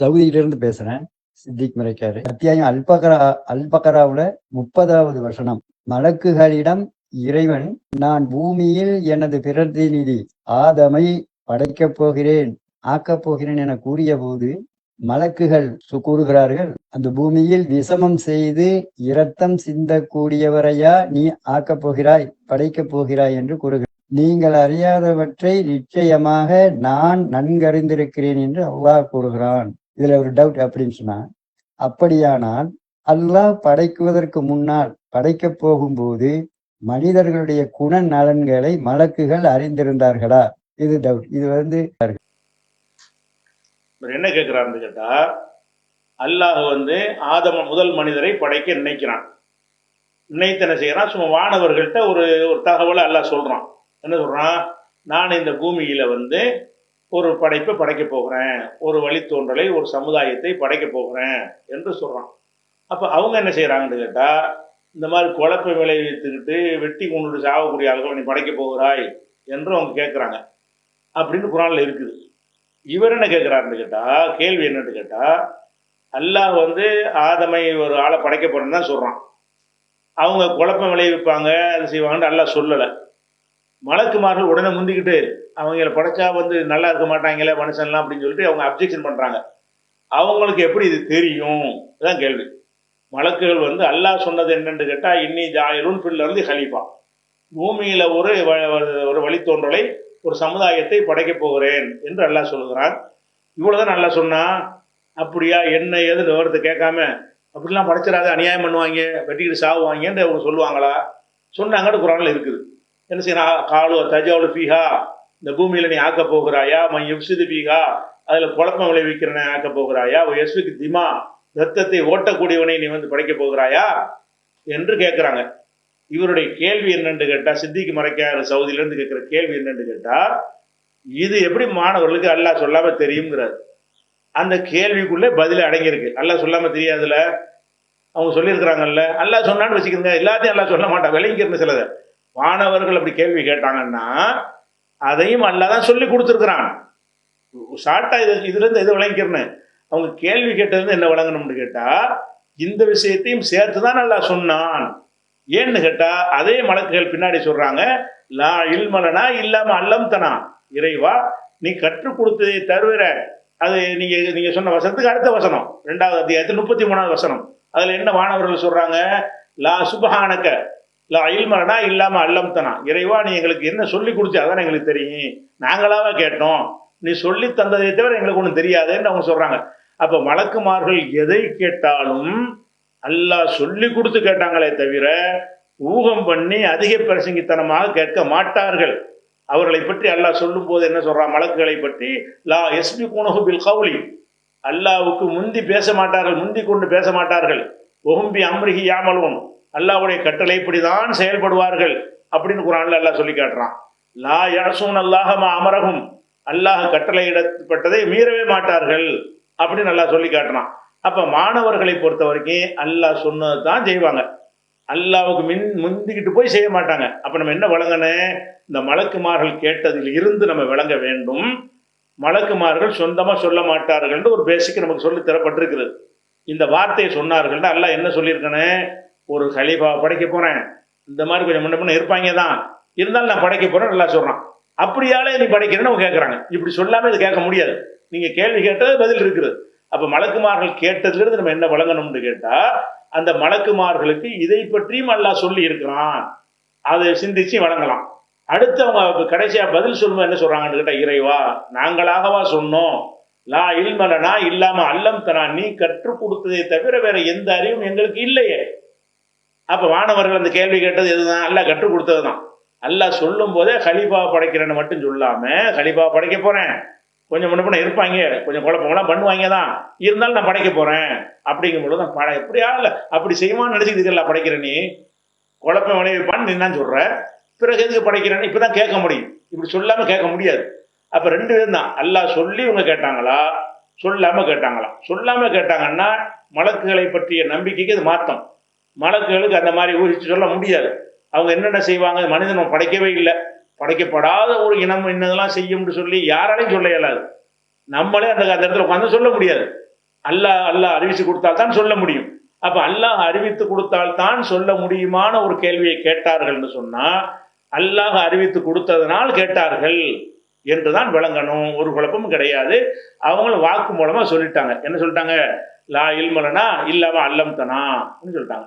சவுதியிலிருந்து பேசுறேன் சித்திக் முறைக்காரு. அத்தியாயம் அல்பகரா அல்பகராவுல முப்பதாவது வசனம். மலக்குகளிடம் இறைவன் நான் பூமியில் எனது பிரதிநிதி ஆதமை படைக்கப் போகிறேன் ஆக்கப் போகிறேன் என கூறிய போது மலக்குகள் சு- கூறுகிறார்கள் அந்த பூமியில் விஷமம் செய்து இரத்தம் சிந்தக்கூடியவரையா நீ ஆக்கப் போகிறாய் படைக்கப் போகிறாய் என்று கூறுகிறார். நீங்கள் அறியாதவற்றை நிச்சயமாக நான் நன்கறிந்திருக்கிறேன் என்று அல்லாஹ் கூறுகிறான். இதுல ஒரு டவுட் அப்படின்னு சொன்னா அப்படியானால் அல்லாஹ் படைக்குவதற்கு முன்னால் படைக்கப் போகும்போது மனிதர்களுடைய குண நலன்களை மலக்குகள் அறிந்திருந்தார்களா? இது டவுட் இது வந்து என்ன கேட்கிறாருன்னு கேட்டா அல்லாஹ் வந்து ஆதம முதல் மனிதரை படைக்க நினைக்கிறான். நினைத்து என்ன செய்யறான்? சும்மா வானவர்கள்ட்ட ஒரு ஒரு தகவலை அல்லாஹ் சொல்றான். என்ன சொல்றான்? நான் இந்த பூமியில வந்து ஒரு படைப்பை படைக்க போகிறேன். ஒரு வழித்தோன்றலை ஒரு சமுதாயத்தை படைக்க போகிறேன் என்று சொல்கிறான் அப்போ அவங்க என்ன செய்கிறாங்கன்னு கேட்டால் இந்த மாதிரி குழப்ப விளைவித்துக்கிட்டு வெட்டி கொண்டு சாகக்கூடிய ஆளுகளை நீ படைக்க போகிறாய் என்று அவங்க கேட்குறாங்க அப்படின்னு குரானில் இருக்குது. இவர் என்ன கேட்குறாருன்னு கேட்டால் கேள்வி என்னன்னு கேட்டால் அல்லாஹ் வந்து ஆதமை ஒரு ஆளை படைக்க போகிறேன்னு தான் சொல்கிறான் அவங்க குழப்பம் விளைவிப்பாங்க அது செய்வாங்கன்னு அல்லாஹ் சொல்லலை. மலக்குமார்கள் உடனே முந்திக்கிட்டு அவங்கள படைச்சா வந்து நல்லா இருக்க மாட்டாங்களே மனுஷன்லாம் அப்படின்னு சொல்லிட்டு அவங்க அப்ஜெக்ஷன் பண்ணுறாங்க அவங்களுக்கு எப்படி இது தெரியும்? இதுதான் கேள்வி. மலக்குகள் வந்து அல்லாஹ் சொன்னது என்னென்னு கேட்டால் இன்னி ஜாயிரும் பில்ல ஹலீஃபா. பூமியில் ஒரு வ- ஒரு- ஒரு வழித்தோன்றலை ஒரு சமுதாயத்தை படைக்கப் போகிறேன் என்று அல்லாஹ் சொல்லுகிறான். இவ்வளோதான் நல்லா சொன்னா அப்படியா? என்ன ஏது விவரத்தை கேட்காம? அப்படிலாம் படைச்சிடாத அநியாயம் பண்ணுவாங்க வெட்டிக்கிட்டு சாவுவாங்கன்னு அவங்க சொல்லுவாங்களா? சொன்னாங்கன்னு குரானில் இருக்குது. என்ன செய்யணும் காலு தஜாவுல பீகா இந்த பூமியில நீ ஆக்க போகிறாயா? மை எப்சிது பீகா அதுல குழப்பம் விளைவிக்கிறனை ஆக்க போகிறாயா? எஸ்விக்கு திமா ரத்தத்தை ஓட்டக்கூடியவனை நீ வந்து படைக்க போகிறாயா? என்று கேட்குறாங்க இவருடைய கேள்வி என்னன்னு கேட்டா சித்திக்கு மறைக்காத சவுதியில இருந்து கேட்கிற கேள்வி என்னன்னு கேட்டா இது எப்படி மாணவர்களுக்கு அல்லாஹ் சொல்லாம தெரியுங்கிறார் அந்த கேள்விக்குள்ளே பதில் அடங்கியிருக்கு. அல்லாஹ் சொல்லாம தெரியாதுல அவங்க சொல்லியிருக்கிறாங்கல்ல? அல்லாஹ் சொன்னான்னு வச்சுக்கிறங்க எல்லாத்தையும் அல்லாஹ் சொல்ல மாட்டான். விளங்கிக்கிறேன் சிலதை. மாணவர்கள் அப்படி கேள்வி கேட்டாங்கன்னா அதையும் அல்லாதான் சொல்லி கொடுத்துருக்குறான். ஷார்ட்டா இது இதுலேருந்து எது விளங்கிக்கிறேன்னு? அவங்க கேள்வி கேட்டது என்ன விளங்கணும்னு கேட்டால் இந்த விஷயத்தையும் சேர்த்து தான் நல்லா சொன்னான். ஏன்னு கேட்டால் அதே மலக்குகள் பின்னாடி சொல்கிறாங்க லா இல்மலனா இல்லாமல் அல்லம் தனா இறைவா நீ கற்றுக் கொடுத்ததை தவிர அது நீங்கள் நீங்கள் சொன்ன வசனத்துக்கு அடுத்த வசனம் ரெண்டாவது அத்தியாயத்தில் முப்பத்தி மூணாவது வசனம். அதில் என்ன மாணவர்கள் சொல்கிறாங்க லா சுபஹானக்க லா இல்மலனா இல்லாமல் அல்லம்தனா. இறைவா நீ எங்களுக்கு என்ன சொல்லி கொடுத்து அதான் எங்களுக்கு தெரியும். நாங்களாக கேட்டோம். நீ சொல்லி தந்ததை தவிர எங்களுக்கு ஒன்றும் தெரியாதுன்னு அவங்க சொல்கிறாங்க அப்போ மலக்குமார்கள் எதை கேட்டாலும் அல்லாஹ் சொல்லி கொடுத்து கேட்டாங்களே தவிர ஊகம் பண்ணி அதிக பிரசங்கித்தனமாக கேட்க மாட்டார்கள். அவர்களை பற்றி அல்லாஹ் சொல்லும் போது என்ன சொல்றான்? மலக்குகளை பற்றி லா எஸ்பி குனஹு பில் கவுலி. அல்லாவுக்கு முந்தி பேச மாட்டார்கள் முந்தி கொண்டு பேச மாட்டார்கள். ஒகும்பி அம்ருகி யாமலோன். அல்லாவுடைய கட்டளை இப்படிதான் செயல்படுவார்கள் அப்படின்னு குரான்ல அல்லாஹ் சொல்லி காட்டுறான். லா யசூன் அல்லாஹமா அமரகும் அல்லாஹ் கட்டளையிடப்பட்டதை மீறவே மாட்டார்கள் அப்படின்னு நல்லா சொல்லி காட்டுறான். அப்போ மாணவர்களை பொறுத்த வரைக்கும் அல்லாஹ் சொன்னது தான் செய்வாங்க. அல்லாவுக்கு மின் முந்திக்கிட்டு போய் செய்ய மாட்டாங்க. அப்போ நம்ம என்ன வழங்கணும் இந்த மலக்குமார்கள் கேட்டதில் இருந்து நம்ம விளங்க வேண்டும். மலக்குமார்கள் சொந்தமாக சொல்ல மாட்டார்கள் ஒரு பேசிக் நமக்கு சொல்லி தரப்பட்டிருக்குது இந்த வார்த்தையை சொன்னார்கள்னு அல்லாஹ் என்ன சொல்லியிருக்கனே? ஒரு கலீஃபா படைக்க போறேன். இந்த மாதிரி கொஞ்சம் முன்ன முன்ன இருப்பாங்க தான் இருந்தாலும் நான் படைக்க போறேன் நல்லா சொல்றான். அப்படியாலே நீ படைக்கிறேன்னு அவங்க கேட்குறாங்க இப்படி சொல்லாமல் இது கேட்க முடியாது. நீங்க கேள்வி கேட்டது பதில் இருக்குது. அப்போ மலக்குமார்கள் கேட்டதுலேருந்து நம்ம என்ன வழங்கணும்னு கேட்டால் அந்த மலக்குமார்களுக்கு இதை பற்றியும் அல்லாஹ் சொல்லி இருக்கிறான். அதை சிந்திச்சு வழங்கலாம். அடுத்து அவங்க கடைசியாக பதில் சொல்லுவோம் என்ன சொல்கிறாங்கன்னு கேட்டால் இறைவா நாங்களாகவா சொன்னோம். லா இல்மலனா இல்லாமல் அல்லம் தனா நீ கற்றுக் கொடுத்ததை தவிர வேற எந்த அறிவும் எங்களுக்கு இல்லையே. அப்போ வானவர்கள் அந்த கேள்வி கேட்டது எதுதான் அல்ல கற்றுக் கொடுத்தது தான் அல்லாஹ் சொல்லும் போதே ஹலீஃபா படைக்கிறேன்னு மட்டும் சொல்லாம ஹலீஃபா படைக்க போறேன். கொஞ்சம் முன்ன இருப்பாங்க. கொஞ்சம் குழப்பமெல்லாம் பண்ணுவாங்க தான் இருந்தாலும் நான் படைக்க போறேன். அப்படிங்கும் பொழுது நான் பட எப்படியா இல்லை. அப்படி செய்வான்னு நினைச்சுக்கிட்டு படைக்கிற நீ. குழப்பம் விளைவிப்பான்னு நீ தான் சொல்ற. பிறகு எதுக்கு படைக்கிறேன்னு இப்பதான் கேட்க முடியும். இப்படி சொல்லாம கேட்க முடியாது. அப்ப ரெண்டு பேரும் தான் அல்லாஹ் சொல்லி இவங்க கேட்டாங்களா? சொல்லாம கேட்டாங்களா? சொல்லாம கேட்டாங்கன்னா மலக்குகளை பற்றிய நம்பிக்கைக்கு இது மாத்தம். மலக்குகளுக்கு அந்த மாதிரி ஊகிச்சு சொல்ல முடியாது. அவங்க என்னென்ன செய்வாங்க? மனிதன் படைக்கவே இல்லை. படைக்கப்படாத ஒரு இனம் என்னதெல்லாம் செய்யும்னு சொல்லி யாராலையும் சொல்ல இயலாது. நம்மளே அந்த அந்த இடத்துல உட்காந்து சொல்ல முடியாது. அல்லாஹ் அல்லாஹ் அறிவிச்சு கொடுத்தால் தான் சொல்ல முடியும். அப்போ அல்லாஹ் அறிவித்து கொடுத்தால் தான் சொல்ல முடியுமான ஒரு கேள்வியை கேட்டார்கள்னு சொன்னால் அல்லாஹ் அறிவித்து கொடுத்ததனால் கேட்டார்கள் என்றுதான் விளங்கணும். ஒரு குழப்பமும் கிடையாது. அவங்களும் வாக்கு மூலமாக சொல்லிட்டாங்க. என்ன சொல்லிட்டாங்க? லா இல்மலனா இல்லாம அல்லம் தனா சொல்லிட்டாங்க.